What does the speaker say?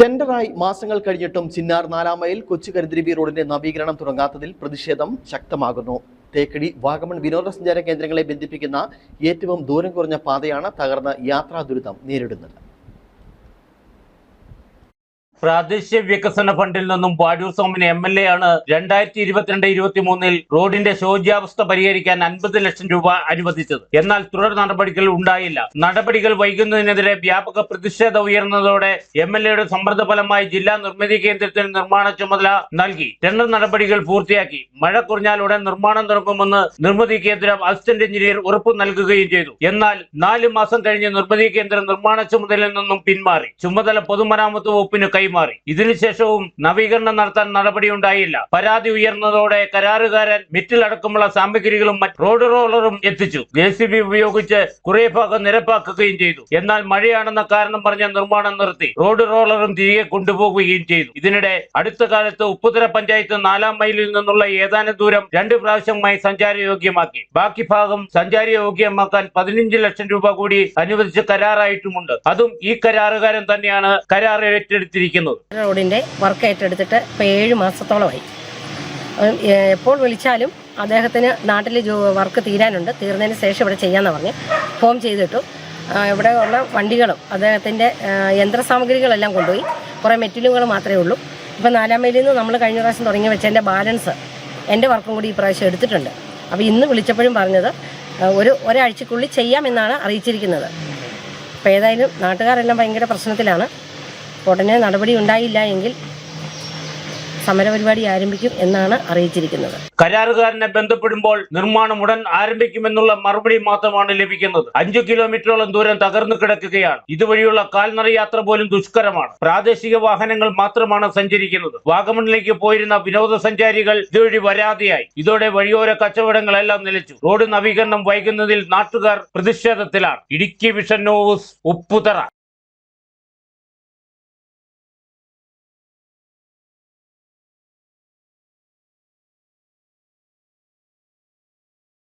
ടെൻഡറായി മാസങ്ങൾ കഴിഞ്ഞിട്ടും ചിന്നാർ നാലാം മൈൽ കൊച്ചു കരുതിരിവി റോഡിന്റെ നവീകരണം തുടങ്ങാത്തതിൽ പ്രതിഷേധം ശക്തമാകുന്നു. തേക്കടി വാഗമൺ വിനോദസഞ്ചാര കേന്ദ്രങ്ങളെ ബന്ധിപ്പിക്കുന്ന ഏറ്റവും ദൂരം കുറഞ്ഞ പാതയാണ് തകർന്ന യാത്രാ ദുരിതം നേരിടുന്നത്. പ്രാദേശിക വികസന ഫണ്ടിൽ നിന്നും Padoor Soman M L A ആണ് രണ്ടായിരത്തി ഇരുപത്തിരണ്ട് ഇരുപത്തി മൂന്നിൽ റോഡിന്റെ ശോച്യാവസ്ഥ പരിഹരിക്കാൻ അൻപത് ലക്ഷം രൂപ അനുവദിച്ചത്. എന്നാൽ തുടർ നടപടികൾ ഉണ്ടായില്ല. നടപടികൾ വൈകുന്നതിനെതിരെ വ്യാപക പ്രതിഷേധം ഉയർന്നതോടെ എം എൽ എയുടെ സമ്മർദ്ദ ഫലമായി ജില്ലാ നിർമ്മിതി കേന്ദ്രത്തിന് നിർമ്മാണ ചുമതല നൽകി. ടെണ്ടർ നടപടികൾ പൂർത്തിയാക്കി. മഴ കുറഞ്ഞാൽ ഉടൻ നിർമ്മാണം തുടങ്ങുമെന്ന് നിർമ്മിതി കേന്ദ്രം അസിസ്റ്റന്റ് എഞ്ചിനീയർ ഉറപ്പ് നൽകുകയും ചെയ്തു. എന്നാൽ നാല് മാസം കഴിഞ്ഞ് നിർമ്മിതി കേന്ദ്രം നിർമ്മാണ ചുമതലയിൽ നിന്നും പിന്മാറി. ചുമതല പൊതുമരാമത്ത് വകുപ്പിന് കൈമാറി. ഇതിനുശേഷവും നവീകരണം നടത്താൻ നടപടിയുണ്ടായില്ല. പരാതി ഉയർന്നതോടെ കരാറുകാരൻ മിറ്റിലടക്കമുള്ള സാമഗ്രികളും റോഡ് റോളറും എത്തിച്ചു. ജെ ഉപയോഗിച്ച് കുറെ ഭാഗം നിരപ്പാക്കുകയും ചെയ്തു. എന്നാൽ മഴയാണെന്ന കാരണം പറഞ്ഞ നിർമ്മാണം നിർത്തി റോഡ് റോളറും തിരികെ കൊണ്ടുപോകുകയും ചെയ്തു. ഇതിനിടെ അടുത്ത കാലത്ത് ഉപ്പുതര പഞ്ചായത്ത് നാലാം മൈലിൽ നിന്നുള്ള ഏതാനും ദൂരം രണ്ട് പ്രാവശ്യമായി സഞ്ചാരയോഗ്യമാക്കി. ബാക്കി ഭാഗം സഞ്ചാരയോഗ്യമാക്കാൻ പതിനഞ്ച് ലക്ഷം രൂപ കൂടി അനുവദിച്ച് കരാറായിട്ടുമുണ്ട്. അതും ഈ കരാറുകാരൻ തന്നെയാണ് കരാർ ഏറ്റെടുത്തിരിക്കുന്നത്. റോഡിന്റെ വർക്ക് ഏറ്റെടുത്തിട്ട് ഇപ്പോൾ ഏഴ് മാസത്തോളമായി. എപ്പോൾ വിളിച്ചാലും അദ്ദേഹത്തിന് നാട്ടിൽ വർക്ക് തീരാനുണ്ട്. തീർന്നതിന് ശേഷം ഇവിടെ ചെയ്യാമെന്ന് പറഞ്ഞ്. ഫോം ചെയ്തിട്ടു. ഇവിടെ ഉള്ള വണ്ടികളും അദ്ദേഹത്തിന്റെ യന്ത്രസാമഗ്രികളെല്ലാം കൊണ്ടുപോയി. കുറേ മെറ്റീരിയലുകൾ മാത്രമേ ഉള്ളൂ. ഇപ്പം നാലാം മൈലിൽ നിന്ന് നമ്മൾ കഴിഞ്ഞ പ്രാവശ്യം തുടങ്ങി വെച്ച എന്റെ ബാലൻസ് എന്റെ വർക്കും കൂടി ഈ പ്രാവശ്യം എടുത്തിട്ടുണ്ട്. അപ്പോൾ ഇന്ന് വിളിച്ചപ്പോഴും പറഞ്ഞത് ഒരു ഒരാഴ്ചക്കുള്ളിൽ ചെയ്യാമെന്നാണ് അറിയിച്ചിരിക്കുന്നത്. അപ്പോൾ ഏതായാലും നാട്ടുകാരെല്ലാം ഭയങ്കര പ്രശ്നത്തിലാണ്. ഉടനെ നടപടി ഉണ്ടായില്ല എങ്കിൽ സമരപരിപാടി ആരംഭിക്കും എന്നാണ് അറിയിച്ചിരിക്കുന്നത്. കരാറുകാരനെ ബന്ധപ്പെടുമ്പോൾ നിർമ്മാണം ഉടൻ ആരംഭിക്കുമെന്നുള്ള മറുപടി മാത്രമാണ് ലഭിക്കുന്നത്. അഞ്ചു കിലോമീറ്ററോളം ദൂരം തകർന്നു കിടക്കുകയാണ്. ഇതുവഴിയുള്ള കാൽനട യാത്ര പോലും ദുഷ്കരമാണ്. പ്രാദേശിക വാഹനങ്ങൾ മാത്രമാണ് സഞ്ചരിക്കുന്നത്. വാഗമണിലേക്ക് പോയിരുന്ന വിനോദസഞ്ചാരികൾ ഇതുവഴി വരാതെയായി ഇതോടെ വഴിയോര കച്ചവടങ്ങളെല്ലാം നിലച്ചു. റോഡ് നവീകരണം വൈകുന്നതിൽ നാട്ടുകാർ പ്രതിഷേധത്തിലാണ്. Idukki vision news Upputhara.